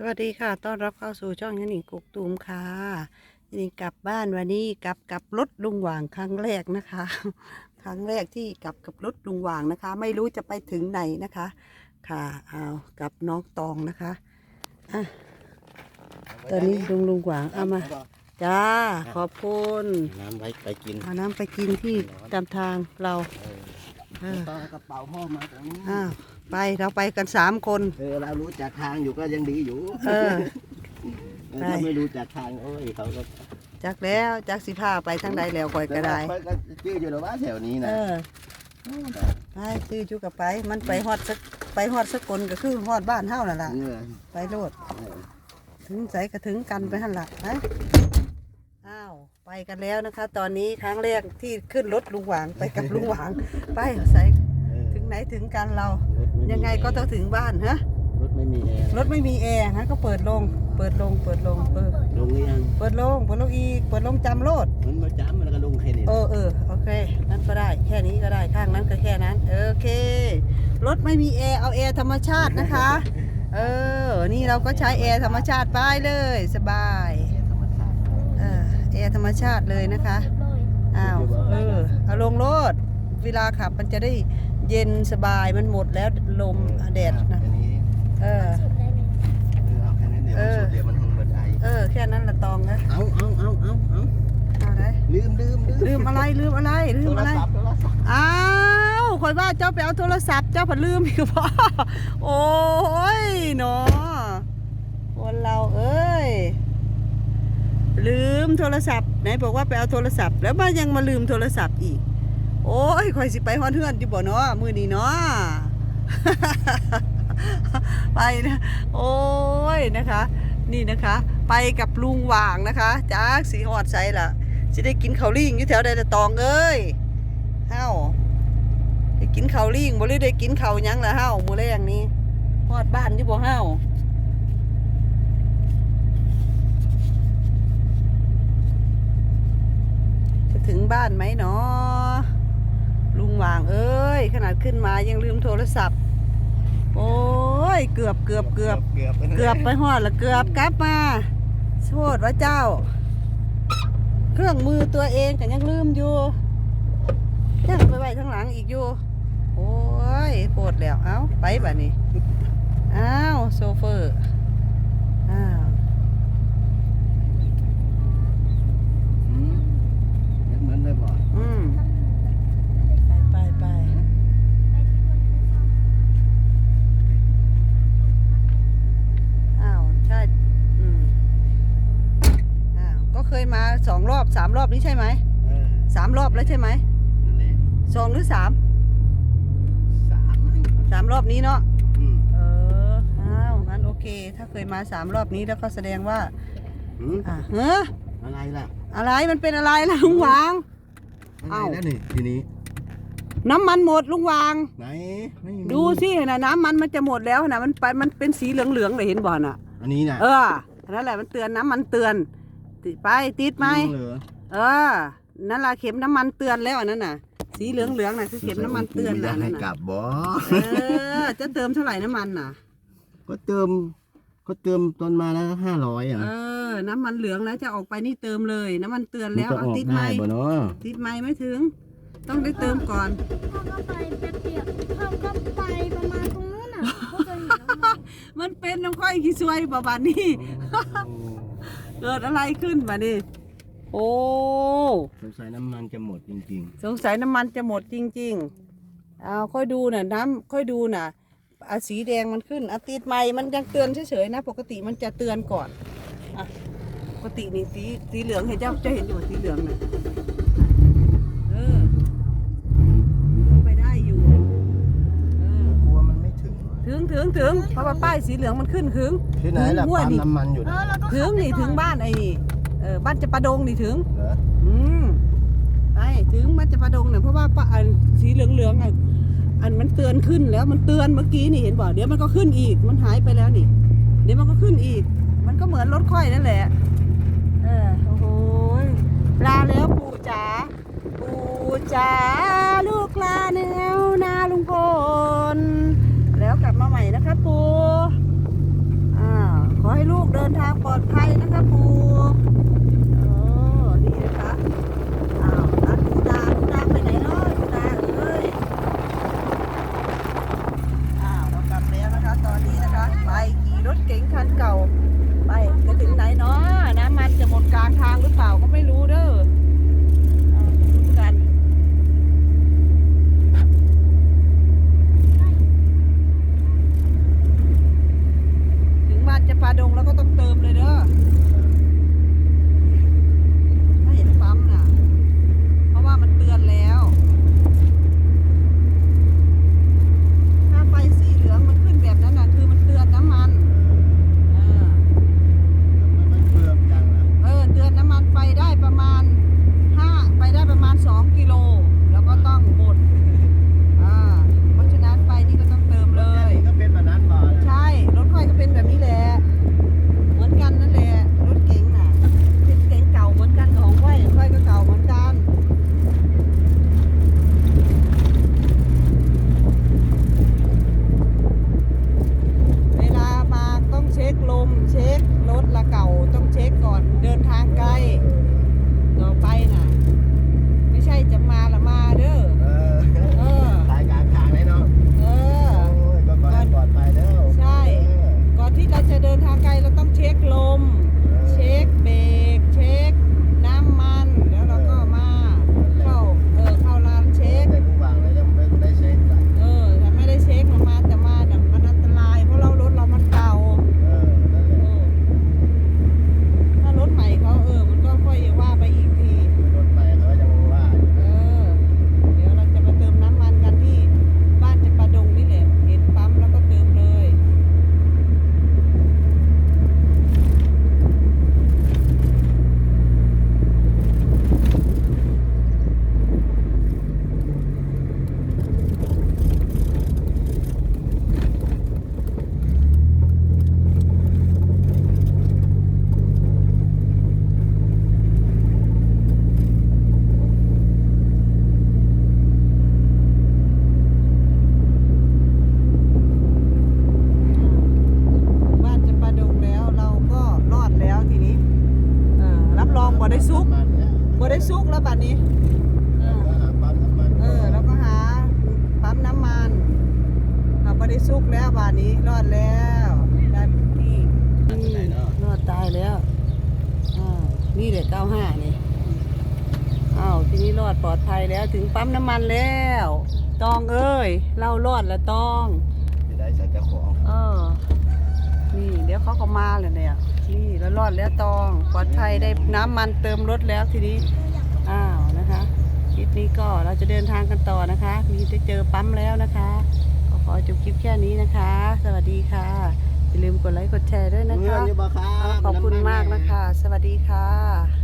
สวัสดีค่ะ ต้อนรับเข้าสู่ช่องยันหนิงกุกตูมค่ะยันหนิงกลับบ้านวันนี้กลับกับรถลุงหว่างครั้งแรกนะคะ ครั้งแรกที่กลับกับรถลุงหว่างนะคะ ไม่รู้จะไปถึงไหนนะคะ ค่ะเอากับน้องตองนะคะอะตอนนี้ลุงลุงหว่างเอามาจ้าขอบคุณน้ำไว้ไปกินเอาน้ำไปกินที่ตามทางเราเออต่อกระเป๋าพ่อมาตรงนี้อ้าว ไปเราไปกันสามคน เออเรารู้จักทางอยู่ก็ยังดีอยู่เออเออถ้าไม่รู้จักทางโอ้ยเขาก็จักแล้วจักสิพาไปทางใดแล้วคอยก็ได้แต่ว่าก็ชื่ออยู่แล้วว่าแถวนี้เอนะอไปซื้อจุกกับไป มันไปฮอดสักไปฮอดสกลก็คือฮอดบ้านเฮานั่นล่ะเออไปโลดเออถึงใสก็ถึงกันไปหั่นล่ะนะอ้าวไปกันแล้วนะคะ ตอนนี้ครั้งแรกที่ขึ้นรถลุงหวางไปกับลุงหวาง ไปใสเออถึงไหนถึงกันเรารถม่มี ยังไงก็ต้องถึงบ้านฮะรถไม่มีแอร์รถไม่มีแอร์ฮะก็เปิดลง เปิดลง เปิดลง เปิด ลงหรือยังเปิดลง เปิดลงอีก เปิดลงจำโลดมันมาจ้ำมันก็ลงแค่นี้เออเออโอเค นั้นก็ได้ แค่นี้ก็ได้ ข้างนั้นก็แค่นั้น โอเค รถไม่มีแอร์ เอาแอร์ธรรมชาตินะคะ เออ นี่เราก็ใช้แอร์ธรรมชาติไปเลย สบายธรรมชาติเออแอร์ธรรมชาติเลยนะคะ อ้าว เออ เอาลงรถ เวลาขับมันจะได้ เย็นสบายมันหมดแล้วลมแดดนะแค่นี้เออเออเอาแค่นั้นเดี๋ยวเอมันอสุดเดี๋ยวมันหงเบิดไอเออ แค่นั้นละตองนะเอาเอาเอาเอาเอาเอาได้ลืมลืมลืมลืมอะไรลืมอะไรลืโทมรอะไรศัพท์โทรศัพท์อ้าวคอยว่าเจ้าไปเอาโทรศัพท์เจ้าผัดลืมอีกพ่อโอ้ยเนาะคนเราเอ้ย ลืมโทรศัพท์ไหนบอกว่าไปเอาโทรศัพท์ แล้วมายังมาลืมโทรศัพท์อีก โอ้ยคอยสิไปฮอนเฮือนอยู่บ่เนาะมือนี้เนาะไปนะโอ้ยนะคะ นี่นะคะ ไปกับลุงหว่างนะคะจากสีหอดใสล่ะสิได้กินข้าวลิงอยู่แถวใดละตองเอ้ยเฮ้าได้กินข้าวลิงบ่หรือได้กินข้าวยังละเฮ้ามื้อแรงนี้ฮอดบ้านที่บ่เฮ้าจะถึงบ้านไหมเนาะ หว่างเอ้ยขนาดขึ้นมายังลืมโทรศัพท์ โอ้ยเกือบเกือบเกือบเกือบเกือบไปฮอดละเกือบกลับมาโทษว่าเจ้า เครื่องมือตัวเองก็ยังลืมอยู่ยังไปไว้ข้างหลังอีกอยู่ โอ้ยโปวดแล้วเอ้าไปบ่นี้อ้าวโซเฟอร์อ้าว อืมเหมือนได้บ่ อืม ไปไปไปอ้าว ใช่ อืม อ้าว ก็เคยมา สองรอบสามรอบนี้ใช่ไหมเออสามรอบแล้วใช่ไหมนั่นแหละสองหรือสามสามมั้งสามรอบนี้เนาะ อืมเออ อ้าวงั้นโอเค ถ้าเคยมาสามรอบนี้แล้วก็แสดงว่าอืมอะเฮ้ออะไรล่ะอะไร มันเป็นอะไรล่ะลุงหวาง อะไรเอ้า แล้วนี่ทีนี้น้ำมันหมดลุงหวาง ไหนไม่มีดูสินะน้ำมันมันจะหมดแล้วนะมันไปมันเป็นสีเหลืองๆเลยเห็นบ่น่ะ อันนี้น่ะเอออันนั่นแหละมันเตือนน้ำมันเตือน ติดไปติดไหมเหลือเออนั่นละเข็มน้ำมันเตือนแล้วอันนั้นน่ะ สีเหลืองๆน่ะคือเข็มน้ำมันเตือนไม่ได้น่ะให้นั่นกลัน่ะบบ่เออ จะเติมเท่าไหร่น้ำมันน่ะ ก็เติมก็เติมตอนมาแล้วห้าร้อยอะเออ น้ำมันเหลืองแล้วจะออกไปนี่เติมเลย น้ำมันเตือนมันแล้วจะอเอาอกติดไหมได้บ่เนาะติดไหมไม่ถึง ต้องได้เติมก่อน พ่อก็ไปแป๊บเดียวพ่อก็ไปประมาณตรงนู้นน่ะพ่อเคยเห็นแล้วมั้ยมันเป็นน้ำค่อยขี้ซวยบ่บาดนี้ เกิดอะไรขึ้นบาดนี้โอ้สงสัยน้ำมันจะหมดจริงสงสัยน้ำมันจะหมดจริงๆเอาค่อยดูน่ะน้ำค่อยดูน่ะอาสีแดงมันขึ้นอาติดใหม่มันยังเตือนเฉยๆนะ ปกติมันจะเตือนก่อนอะปกตินี่สีสีเหลืองเห็นเจ้าเจะเห็นอยู่สีเหลืองน่ะเออไปได้อยู่เออ ๆกลัวมันไม่ถึง ถึ งถึงถึงเพราะว่าป้ายสีเหลืองมันขึ้นถึงที่ไหนล่ะห้วยปั๊มนี่น้ำมันอยู่เอนะอแล้วก็ถึงนี่ถึงบ้านไอ้นี่เออบ้านจะประดงนี่ถึง เหรออืมไปถึงบ้านจะประดงเนี่ยเพราะว่าป้าอันสีเหลืองๆอะอันมันเตือนขึ้นแล้วมันเตือนเมื่อกี้นี่เห็นบ่เดี๋ยวมันก็ขึ้นอีกมันหายไปแล้วนี่ เดี๋ยวมันก็ขึ้นอีก มันก็เหมือนรถค่อยนั่นแหละ เออโอ้โหลาแล้วปู่จ๋าปู่จ๋าลูกลาแนว เก๋งคันเก่า projectloop. ได้ซุกบ่ได้ซุกแล้วบัดนี้เออแล้วก็หาปั๊มน้ำมันเราบ่ได้ซุกแล้วบัดนี้รอดแล้วได้ที่นี่รอดตายแล้วอ่านี่แหละเก้าห้านี่อ้าวทีนี้รอดปลอดภัยแล้วถึงปั๊มน้ำมันแล้วตองเอ้ยเรารอดแล้วตอง นี่เดี๋ยวเขาก็มาเลยเนี่ย นี่แล้วรอดแล้วตองปลอดภัยได้น้ำมันเติมรถแล้วทีนี้ อ้าวนะคะคลิปนี้ก็เราจะเดินทางกันต่อนะคะ มีจะเจอปั๊มแล้วนะคะ ก็ขอจบคลิปแค่นี้นะคะ สวัสดีค่ะอย่าลืมกดไลค์กดแชร์ด้วยนะคะ ขอบคุณมากนะคะ สวัสดีค่ะ